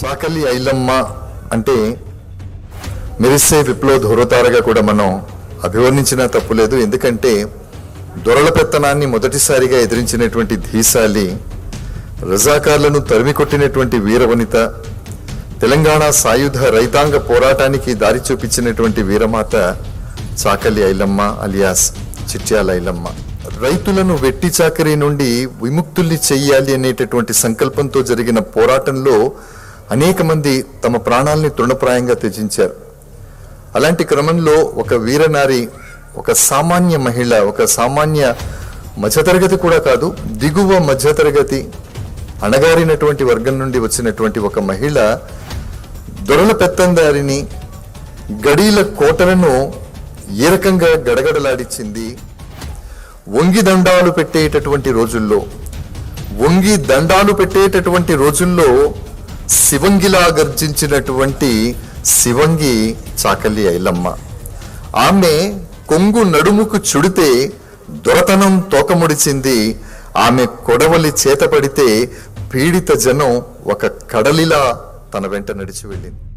చాకలి ఐలమ్మ అంటే మెరిసే విప్లవ ధోరతారగా కూడా మనం అభివర్ణించినా తప్పులేదు ఎందుకంటే దొరల పెత్తనాన్ని మొదటిసారిగా ఎదిరించినటువంటి ధీశాలి రజాకార్లను తరిమి కొట్టినటువంటి వీరవనిత తెలంగాణ సాయుధ రైతాంగ పోరాటానికి దారి చూపించినటువంటి వీరమాత చాకలి ఐలమ్మ అలియాస్ చిట్యాల ఐలమ్మ. రైతులను వెట్టి చాకరీ నుండి విముక్తుల్ని చెయ్యాలి అనేటటువంటి సంకల్పంతో జరిగిన పోరాటంలో అనేక మంది తమ ప్రాణాల్ని తృణప్రాయంగా త్యజించారు. అలాంటి క్రమంలో ఒక వీరనారి ఒక సామాన్య మహిళ ఒక సామాన్య మధ్యతరగతి కూడా కాదు దిగువ మధ్యతరగతి అణగారినటువంటి వర్గం నుండి వచ్చినటువంటి ఒక మహిళ దొరల పెత్తందారిని గడీల కోటలను ఏ రకంగా గడగడలాడించింది? వంగి దండాలు పెట్టేటటువంటి రోజుల్లో వంగి దండాలు పెట్టేటటువంటి రోజుల్లో శివంగిలా గర్జించినటువంటి శివంగి చాకలి ఐలమ్మ. ఆమె కొంగు నడుముకు చుడితే దొరతనం తోకముడిచింది. ఆమె కొడవలి చేతపడితే పీడిత జనం ఒక కడలిలా తన వెంట నడిచి వెళ్ళింది.